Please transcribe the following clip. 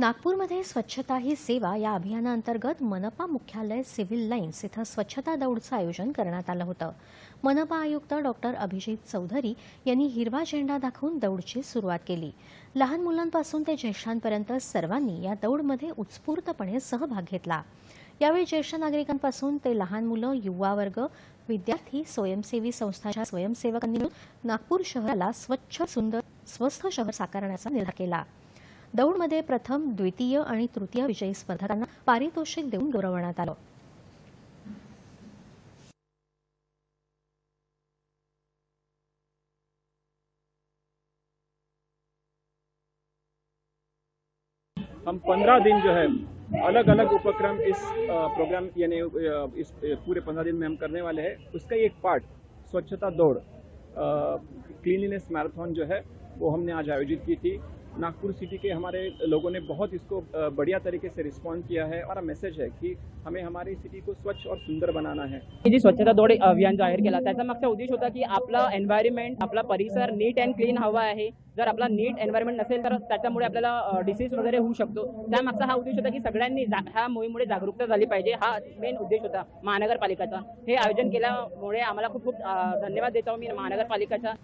नागपूरमध्ये स्वच्छता ही सेवा या अभियानाअंतर्गत मनपा मुख्यालय सिव्हिल लाईन्स इथं स्वच्छता दौडचं आयोजन करण्यात आलं होतं. मनपा आयुक्त डॉक्टर अभिजित चौधरी यांनी हिरवा झेंडा दाखवून दौडची सुरुवात केली. लहान मुलांपासून ते ज्येष्ठांपर्यंत सर्वांनी या दौडमध्ये उत्स्फूर्तपणे सहभाग घेतला. यावेळी ज्येष्ठ नागरिकांपासून ते लहान मुलं युवा वर्ग विद्यार्थी स्वयंसेवी संस्थांच्या स्वयंसेवकांनी नागपूर शहराला स्वच्छ सुंदर स्वस्थ शहर साकारण्याचा निर्धार केला. दौडमध्ये प्रथम द्वितीय आणि तृतीय विजयी स्पर्धकांना पारितोषिक देऊन गौरवण्यात आलं. हम पंद्रह दिन जो है अलग अलग उपक्रम इस प्रोग्राम यानी इस पूरे पंद्रह दिन में हम करने वाले हैं। उसका ही एक पार्ट स्वच्छता दौड़ क्लीनलीनेस मैराथन जो है वो हमने आज आयोजित की थी। नागपुर सिटी के हमारे लोगों ने बहुत इसको बढ़िया तरीके से रिस्पॉन्ड किया है हमारा मैसेज है कि हमें हमारी सिटी को स्वच्छ और सुंदर बनाना है। जी स्वच्छता दौड अभियान जाहीर केला त्याचा मागचा उद्देश होता की आपला एन्व्हायरमेंट आपला परिसर नीट अँड क्लीन हवा आहे। जर आपला नीट एन्व्हायरमेंट नसेल तर त्याच्यामुळे आपल्याला डिसीज वगैरे होऊ शकतो. त्यामागचा हा उद्देश होता की सगळ्यांनी ह्या मोहीमुळे जागरूकता झाली पाहिजे. हा मेन उद्देश होता महानगरपालिकाचा. हे आयोजन केल्यामुळे आम्हाला खूप खूप धन्यवाद देतो मी महानगरपालिकाचा.